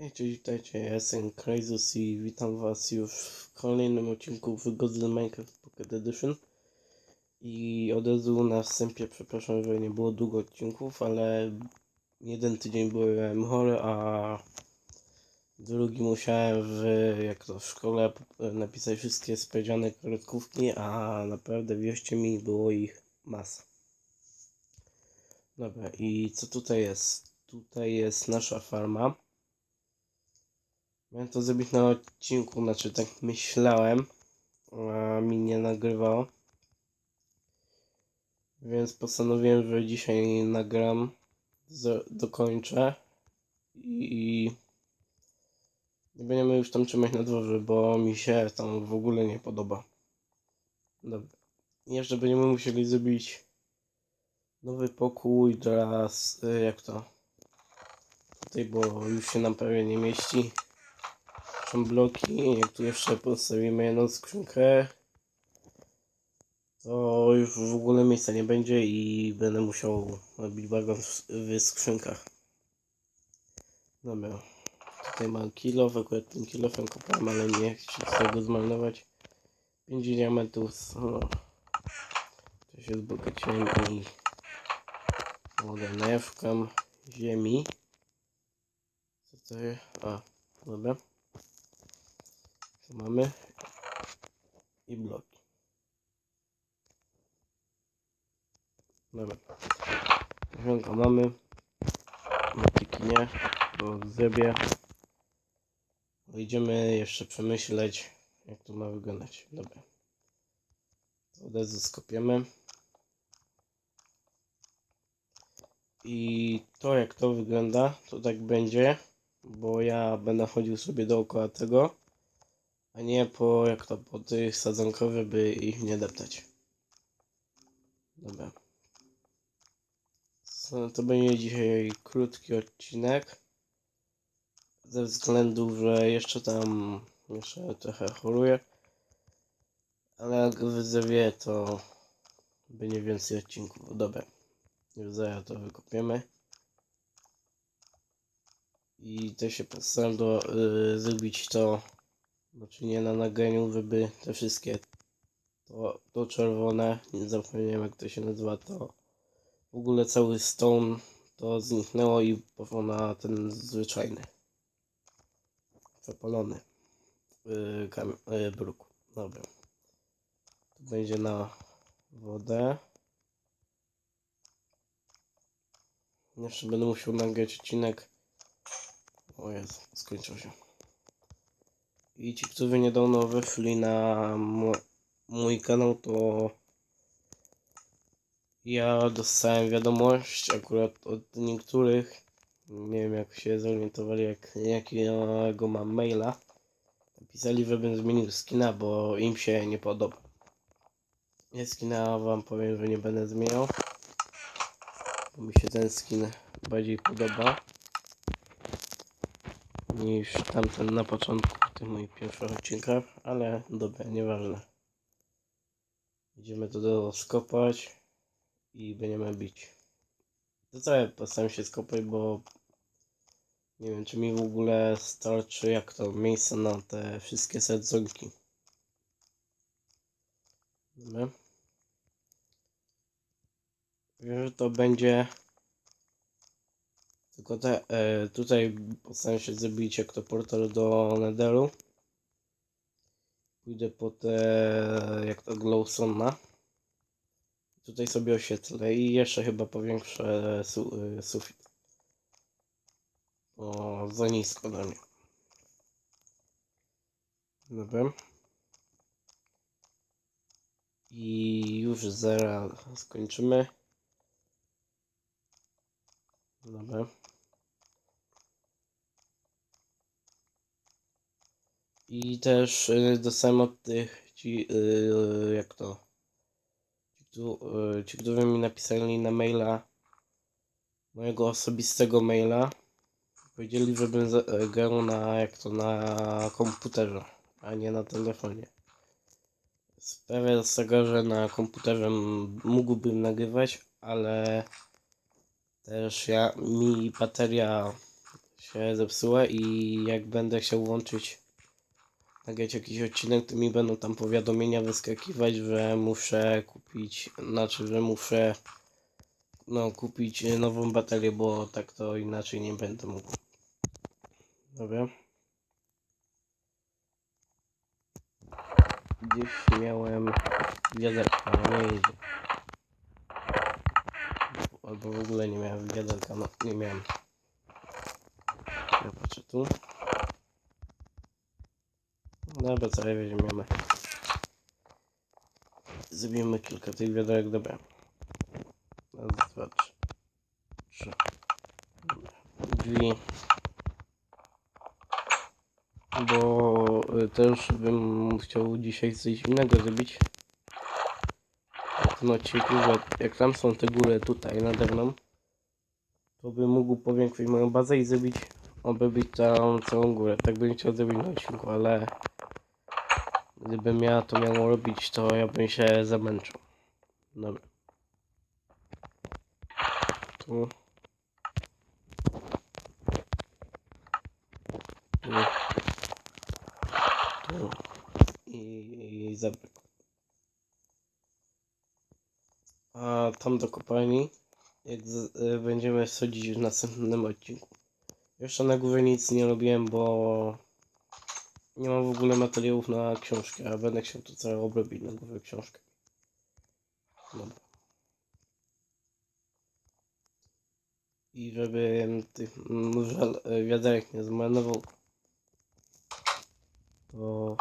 Hej, cześć, witajcie, ja jestem Krazus i witam was już w kolejnym odcinku Wygody Minecraft Pocket Edition. I od razu na wstępie przepraszam, że nie było długo odcinków, ale jeden tydzień byłem chory, a drugi musiałem w, jak to, w szkole napisać wszystkie sprawdziane kartkówki, a naprawdę wierzcie mi, było ich masa. Dobra, i co tutaj jest? Tutaj jest nasza farma. Miałem to zrobić na odcinku, znaczy tak myślałem, a mi nie nagrywało. Więc postanowiłem, że dzisiaj nagram, dokończę i nie będziemy już tam trzymać na dworze, bo mi się tam w ogóle nie podoba. Dobra. Jeszcze będziemy musieli zrobić nowy pokój teraz, jak to? Tutaj, bo już się nam prawie nie mieści są bloki, jak tu jeszcze postawimy jedną skrzynkę, to już w ogóle miejsca nie będzie i będę musiał robić bagon w, skrzynkach. Dobra, tutaj mam kilo, akurat tym kilofem kopałem, ale nie chcę tego zmarnować. 5 diamentów, no. To się zbogaciłem i mogę najewkam ziemi. Co to jest? A, dobra. Mamy i bloki. Dobra. Zielonka mamy. Motyki nie, bo zrobię. Idziemy jeszcze przemyśleć, jak to ma wyglądać. Dobra. Razu skopiemy. I to jak to wygląda, to tak będzie, bo ja będę chodził sobie dookoła tego a nie po jak to po tych sadzonkowych, by ich nie deptać. Dobra. So, to będzie dzisiaj krótki odcinek. Ze względu, że jeszcze tam jeszcze trochę choruję. Ale jak wyzewie to będzie więcej odcinków. Dobra. Już zaraz to wykopiemy. I też się postaram do, y, zrobić to znaczy nie na nagraniu, żeby te wszystkie to, to czerwone, nie zapomniałem jak to się nazywa, to w ogóle cały stone to zniknęło i poszło na ten zwyczajny przepalony yy, yy, bruk. Dobra. To będzie na wodę. Jeszcze będę musiał nagrać odcinek. O Jezu, skończył się. I ci, którzy niedawno weszli na mój kanał, to ja dostałem wiadomość akurat od niektórych, nie wiem jak się zorientowali, jak, jakiego mam maila. Napisali, żebym zmienił skina, bo im się nie podoba. Ja skina wam powiem, że nie będę zmieniał, bo mi się ten skin bardziej podoba niż tamten na początku tych moich pierwszych odcinkach, ale dobra, nieważne. Idziemy to skopać i będziemy bić. To co ja postaram się skopać, bo nie wiem czy mi w ogóle starczy jak to miejsce na te wszystkie sadzonki. Dobra. Wiem, że to będzie tylko te, e, tutaj postaram się zrobić jak to portal do Netheru. Pójdę po te, jak to Glowsona. Tutaj sobie oświetlę i jeszcze chyba powiększę su, e, sufit. O, za nisko dla mnie. Dobra. I już zaraz skończymy. Dobra. I też y, dostałem od tych ci, y, jak to, ci, tu, y, ci, którzy mi napisali na maila, mojego osobistego maila, powiedzieli, żebym za- y, grał na, jak to, na komputerze, a nie na telefonie. Sprawia z tego, że na komputerze mógłbym nagrywać, ale też ja, mi bateria się zepsuła i jak będę chciał włączyć nagrać jakiś odcinek, to mi będą tam powiadomienia wyskakiwać, że muszę kupić, znaczy, że muszę no, kupić nową baterię, bo tak to inaczej nie będę mógł. Dobra. Gdzieś miałem wiaderko, ale nie jedzie. Albo w ogóle nie miałem wiaderka, no nie miałem. Ja patrzę tu. Dobra, całe weźmiemy. Zrobimy kilka tych wiaderek, dobra. Raz, dwa, trzy. Trzy. Drzwi. Bo y, też bym chciał dzisiaj coś innego zrobić. Tym odcinku, że jak tam są te góry tutaj nade mną, to bym mógł powiększyć moją bazę i zrobić, obybić całą, całą górę. Tak bym chciał zrobić na odcinku, ale gdybym ja to miał robić, to ja bym się zamęczył. Dobra. Tu. Tu. Tu. I, i. A tam do kopalni, jak z, y, będziemy wchodzić w następnym odcinku. Jeszcze na górze nic nie robiłem, bo nie mam w ogóle materiałów na książkę, a będę chciał to całe obrobić na górze książkę. Dobra. I żeby tych żel- wiaderek nie zmarnował, to